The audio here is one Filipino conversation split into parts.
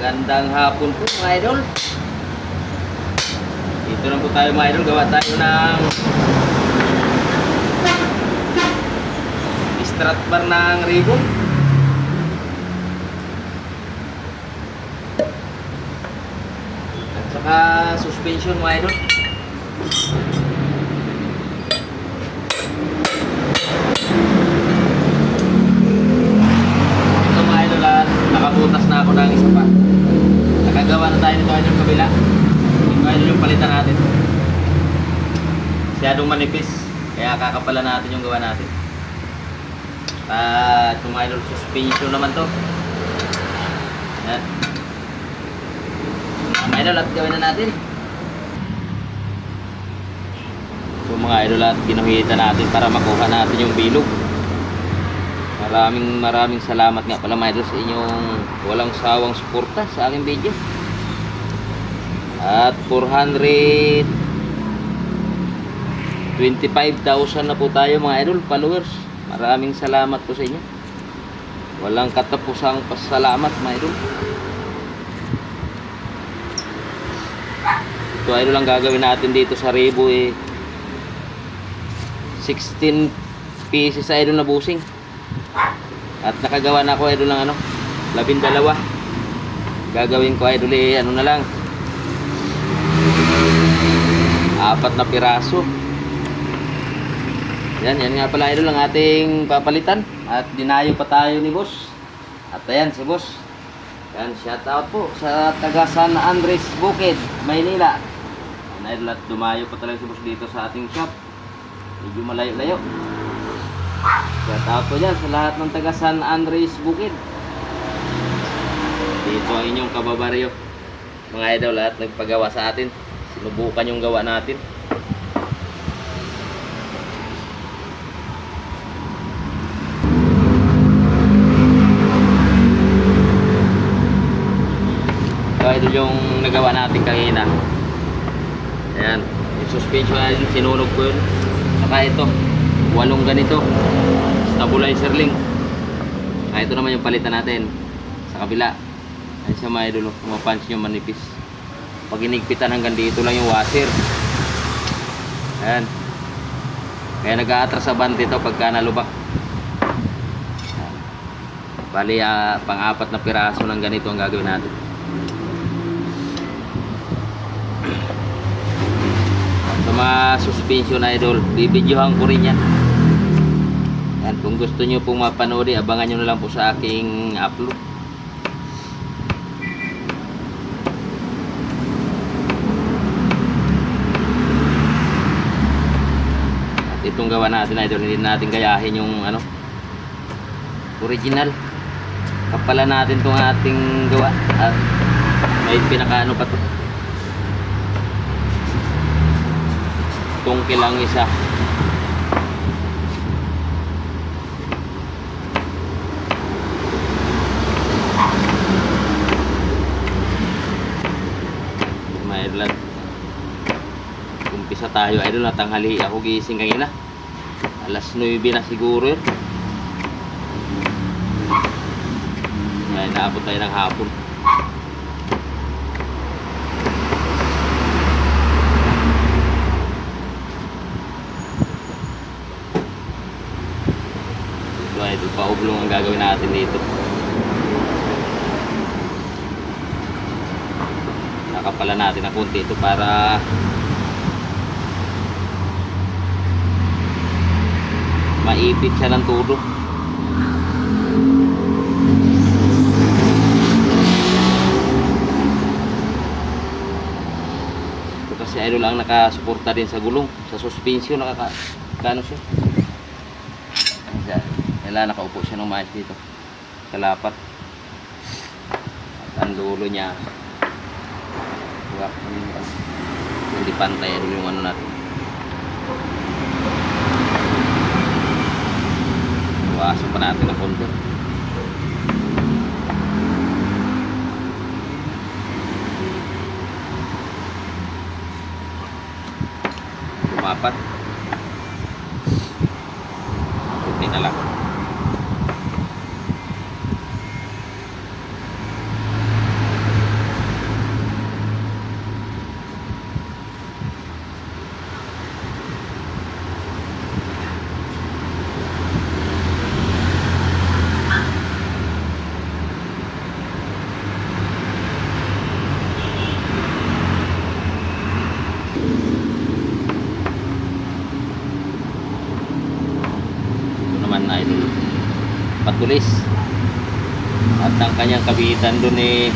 Magandang hapon po mga idol. Dito na po tayo mga idol. Gawa tayo ng strat bar ng ribbon. At saka suspension mga idol. Ito mga idol at nakabutas na ako ng isa pa. Nakagawa na tayo nito idol kabila. Ito idol yung palitan natin. Masyadong manipis. Kaya kakapalan natin yung gawa natin. At itong mga idol suspension naman to. Yan. Mga idol at gawin na natin. So mga idol at ginuhita natin para makuha natin yung bilog. Maraming maraming salamat nga pala mga sa inyong walang sawang suporta sa aking video. At 425,000 na po tayo mga idol followers. Maraming salamat po sa inyo. Walang katapusang pasalamat mga idol. Ito idol ang gagawin natin dito sa Rebo eh 16 pieces idol na busing. At nakagawa na ako idol ng ano, labindalawa. Gagawin ko idol eh, ano na lang. Apat na piraso. Yan, yan nga pala idol ang ating papalitan. At dinayo pa tayo ni boss. At ayan si boss. Yan, shout out po sa taga San Andres Bukid, Maynila. Yan idol at dumayo pa talaga si boss dito sa ating shop. Medyo malayo-layo. Shout out po dyan sa lahat ng taga San Andres Bukid. Dito ang inyong kababaryo. Mga idol, lahat nagpagawa sa atin. Sinubukan yung gawa natin. Idol yung nagawa natin kanina. Ayan. Yung suspension na yun, sinunog ko yun. Saka ito, walong ganito. Stabilizer link. Ah, ito naman yung palitan natin. Sa kabila. Ayan siya mga idol. Mapansin nyo manipis. Pag inigpitan hanggang dito lang yung washer. Ayan. Kaya nag-aatras sa band ito pagka nalubak. Ayan. Bali, ah, pang-apat na piraso ng ganito ang gagawin natin. Sa mga suspension idol, bibidyohan ko rin yan. Yan, kung gusto nyo pong mapanood, eh, abangan nyo na lang po sa aking upload. At itong gawa natin idol, hindi natin gayahin yung ano, original. Kapalan natin tong ating gawa at may pinakaano pa to. tungkil ang isa may idol umpisa tayo idol na tanghali ako gising kanina. Alas 9 na siguro yun. Ay naabot tayo ng hapon. So idol, paublong ang gagawin natin dito. Nakapala natin ng konti ito para maipit siya ng tulo. Ito kasi idol ang nakasuporta din sa gulong, sa suspension nakaka kano siya. Kailangan nakaupo siya ng maayos dito. Kalapat. At ang dulo niya. Diba? Hindi pantay ano yung ano natin. Iwasan pa natin ng konti. Lumapat. Kunti na lang. Tulis. At ang kanyang kabitan doon eh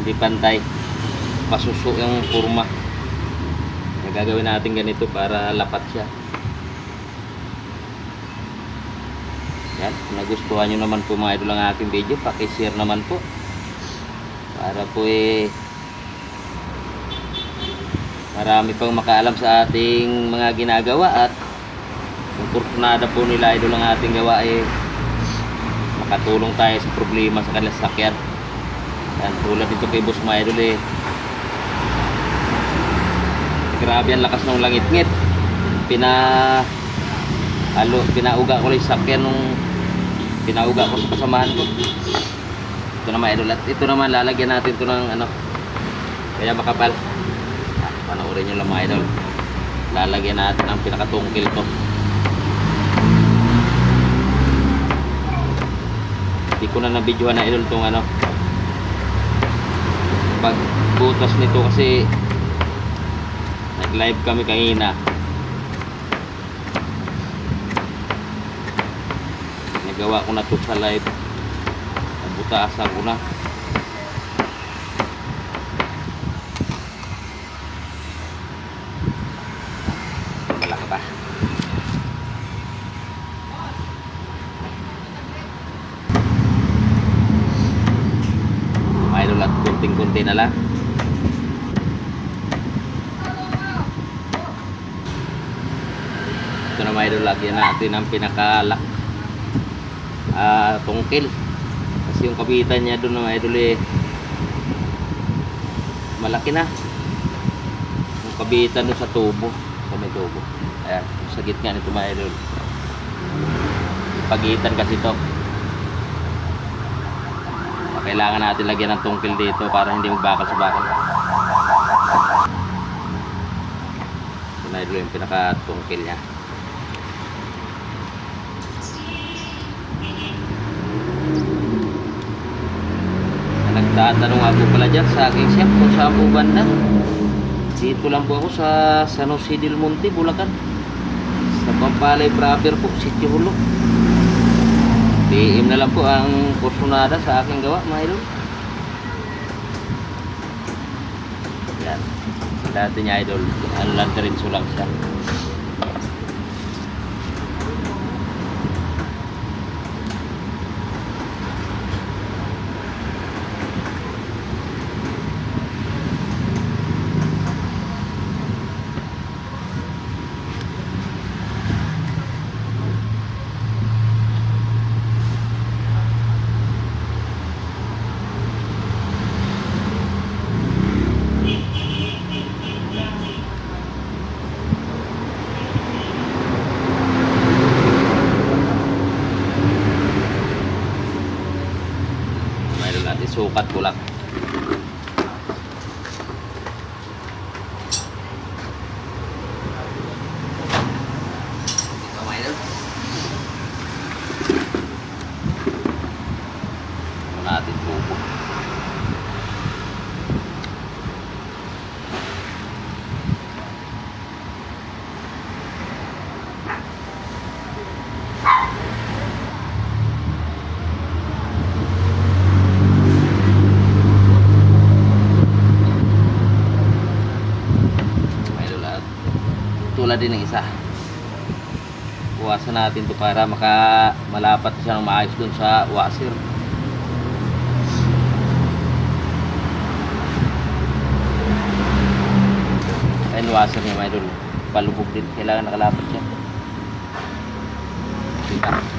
hindi pantay. Pasuso yung kurma. Kaya gagawin natin ganito para lapat siya. Yan, kung nagustuhan nyo naman po mga idol ang aking video, pakishare naman po. Para po eh marami pang makaalam sa ating mga ginagawa at kursunada po nila idol ang ating gawa eh makatulong tayo sa problema sa kanilang sakyan. Yan, tulad dito kay Boss mga idol eh. Grabe ang lakas ng langit-ngit. Pina alo, pinauga ko lang sakyan nung pinauga ko sa kasamahan ko. Ito naman idol at ito naman lalagyan natin ito ng ano kaya makapal. Ah, panoorin nyo lang mga idol. Lalagyan natin ng pinakatungkil to hindi ko na nabidyohan na idol itong ano pag butas nito kasi nag live kami kanina. Nagawa ko na to sa live. Nabutaasan ko na malaki pa may kunting-kunti na lang. Ito na may lagyan natin ang pinakalak ah tungkil. Kasi yung kapitan niya doon na idol eh malaki na. Yung kapitan doon sa tubo. Sa may tubo. Ayan sa gitna nito mga idol pagitan kasi to kailangan natin lagyan ng tungkil dito para hindi magbakal sa bakal idol yung pinakatungkil niya Nagtatanong ako pala dyan sa aking chef kung saan po banda. Dito lang po ako sa San Jose del Monte, Bulacan. Sa Pampalay proper po, Sitio Hulo. PM na lang po ang kursunada sa aking gawa, mga idol. Yan. Dati niya idol, lang rin lang siya. Mayroon natin sukat ko. Ito mayroon. Ito natin tubo. Mayroon lahat. Tulad din ng isa. Buwasan natin to para maka malapat siya ng maayos dun sa washer. Ayun washer niya mayroon. Palubog din. Kailangan nakalapat siya. Kita.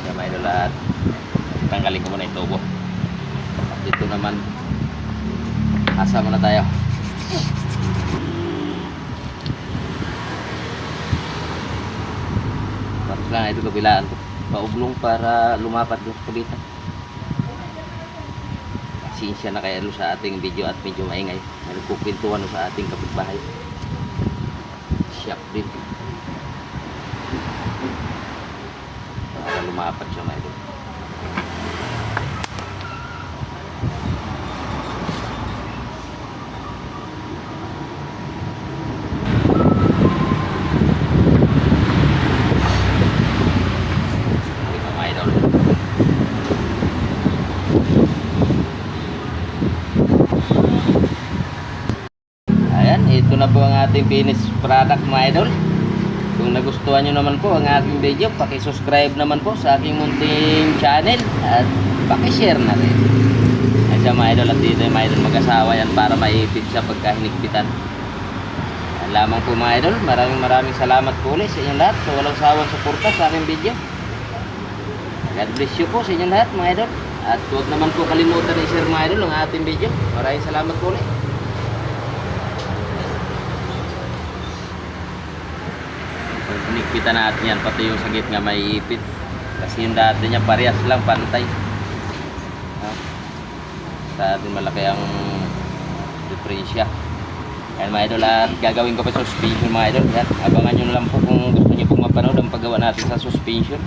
Siya may lahat. Tanggalin ko muna yung tubo. Dito naman, asa muna tayo. Tapos lang ito kabilaan to. Paublong para lumapat sa kabitan. pasensya na kayo sa ating video at medyo maingay. May nagkukwentuhan sa ating kapitbahay. Siyak din. Para lumapat siya mga idol. Ito mga idol. Ayan, ito na po ang ating finished product mga idol. Kung nagustuhan nyo naman po ang aking video, pakisubscribe naman po sa aking munting channel at pakishare na rin. Ayan siya mga idol at dito yung mga idol mag-asawa yan para maipit siya pagka hinigpitan. Yan lamang po mga idol, maraming maraming salamat po ulit sa inyong lahat sa walang sawang suporta sa aking video. God bless you po sa inyong lahat mga idol. At huwag naman po kalimutan i-share mga idol ang ating video. Maraming salamat po ulit. Pinikpitan natin yan, pati yung sagit nga may ipit. Kasi yung dati niya parehas lang, pantay. Ha? Sa atin malaki ang diferensya. Ayan mga idol, at gagawin ko pa suspension mga idol. Yan, abangan nyo lang po kung gusto nyo pong mapanood ang paggawa natin sa suspension.